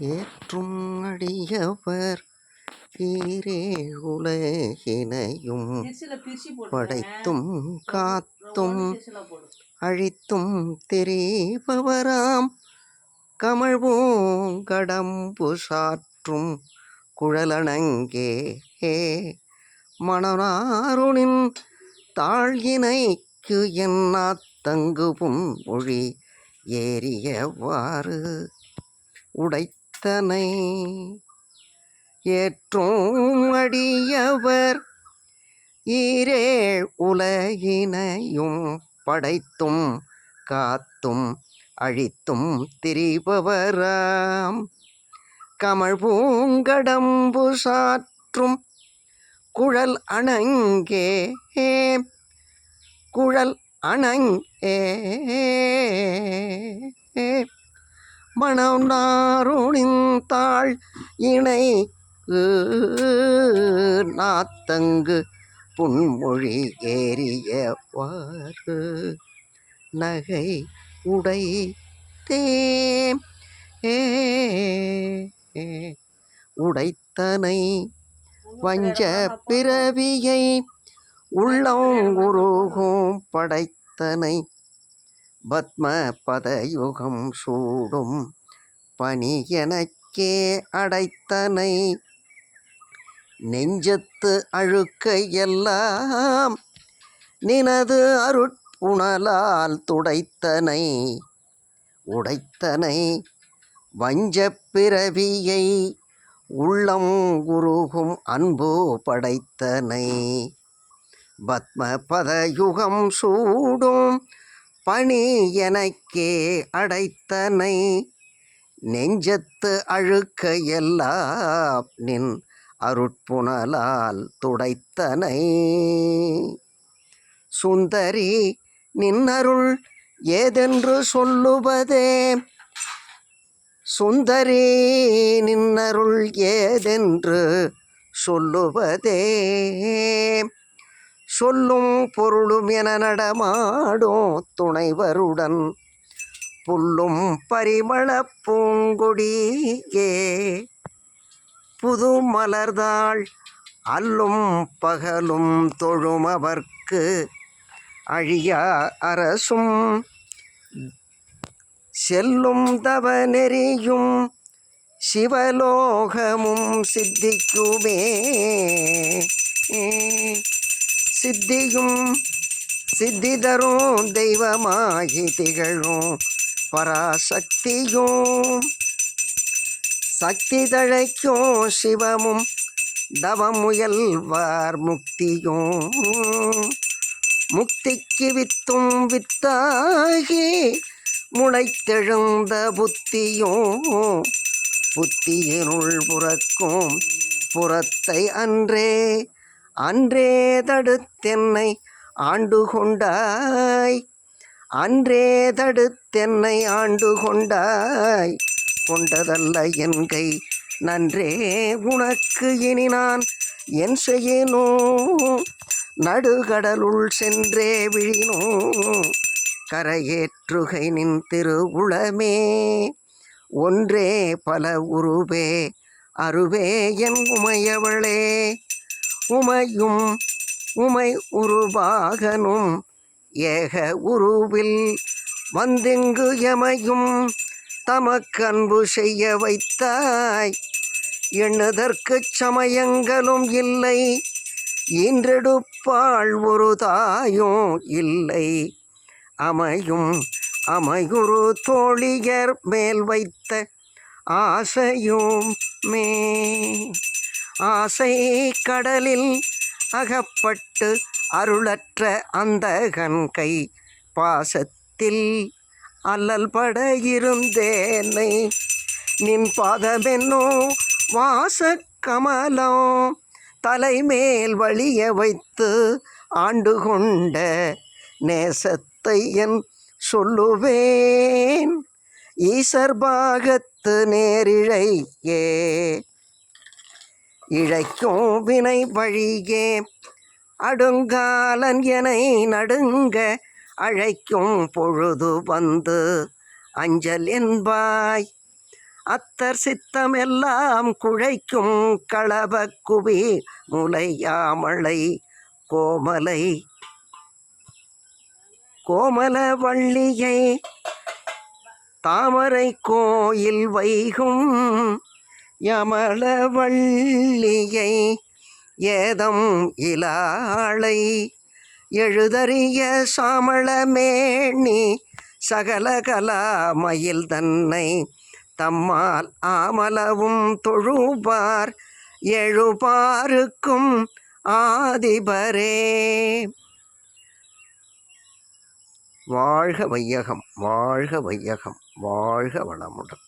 ஏற்றும் அடியவர் ஈரே உலகினையும் படைத்தும் காத்தும் அழித்தும் தெரிபவராம். கமழ்பூங்கடம்பு சாற்றும் குழலணங்கே. மணனாருணின் தாழ்கினைக்கு என்னா தங்குபும் மொழி ஏறியவாறு. அத்தனை ஏற்றும் அடியவர் ஈரே உலகினையும் படைத்தும் காத்தும் அழித்தும் திரிபவராம். கமழ் பூங்கடம்பு சாற்றும் குழல் அணங்கே குழல் அணங்கே. மணநாருணிந்தாள் இணை நாத்தங்கு புன்மொழி ஏறியவாறு நகை உடை தேம். ஏ உடைத்தனை வஞ்ச பிறவியை உள்ளம் உருகும் படைத்தனை பத்ம பதயுகம் சூடும் பணி எனக்கே அடைத்தனை. நெஞ்சத்து அழுக்கை எல்லாம் நினது அருட்புணலால் துடைத்தனை. உடைத்தனை வஞ்சப் பிறவியை உள்ளம் குருகும் அன்பு படைத்தனை. பத்ம பதயுகம் சூடும் பணி எனக்கே அடைத்தனை. நெஞ்சத்து அழுக்க எல்லாம் நின் அருட்புணலால் துடைத்தனை. சுந்தரி நின்னருள் ஏதென்று சொல்லுவதே? சுந்தரி நின்னருள் ஏதென்று சொல்லுவதே? சொல்லும் பொருளும் என நடமாடும் துணைவருடன் புல்லும் பரிமள பூங்கொடியே. புது மலர்தாள் அல்லும் பகலும் தொழும் அவர்க்கு அழியா அரசும் செல்லும் தவ நெறியும் சிவலோகமும் சித்திக்குமே. சித்தியும் சித்தி தரும் தெய்வமாகி திகழும் பராசக்தியும். சக்தி தழைக்கும் சிவமும் தவம் முயல்வார் முக்தியும். முக்திக்கு வித்தும் வித்தாகி முளைத்தெழுந்த புத்தியும். புத்தியினுள் புறக்கும் புறத்தை அன்றே அன்றே தடுத்தென்னை ஆண்டு கொண்டாய் அன்றே தடுத்தென்னை ஆண்டு கொண்டாய் கொண்டதல்ல என் கை நன்றே உனக்கு இனி நான் என் செய்யனோ? நடுகடலுள் சென்றே விழினோ? கரையேற்றுகை நின் திருவுளமே? ஒன்றே பல உருவே அருவே என் உமையவளே. உமையும் உமை உருவாகனும். ஏக உருவில் வந்திங்கு எமையும் தமக்கன்பு செய்ய வைத்தாய். எண்ணுதற்குச் சமயங்களும் இல்லை இன்றெடுப்பாள் ஒரு தாயும் இல்லை. அமையும் அமையுறு தோழியர் மேல் வைத்த ஆசையும். மே ஆசை கடலில் அகப்பட்டு அருளற்ற அந்த கை. பாசத்தில் அல்லல் பட இருந்தேனை நின் பாதமென்னோ வாச கமலம் தலைமேல் வழிய வைத்து ஆண்டு கொண்ட நேசத்தை என் சொல்லுவேன். ஈசர் பாகத்து நேரிழையே இழைக்கும் வினை வழியே. அடுங்காலன் எனை நடுங்க அழைக்கும் பொழுது வந்து அஞ்சல் என்பாய். அத்தர் சித்தம் எல்லாம் குழைக்கும் களப குவி முலையாமலை கோமலை. கோமல வள்ளியை தாமரை கோயில் வைகும் யமளவள்ளியை ஏதம் இலாளை எழுதறிய சாமளமேணி சகல கலாமயில் தன்னை தம்மால் ஆமலவும் தொழுபார் எழுபாருக்கும் ஆதிபரே. வாழ்க வையகம் வாழ்க வையகம் வாழ்க வளமுடன்.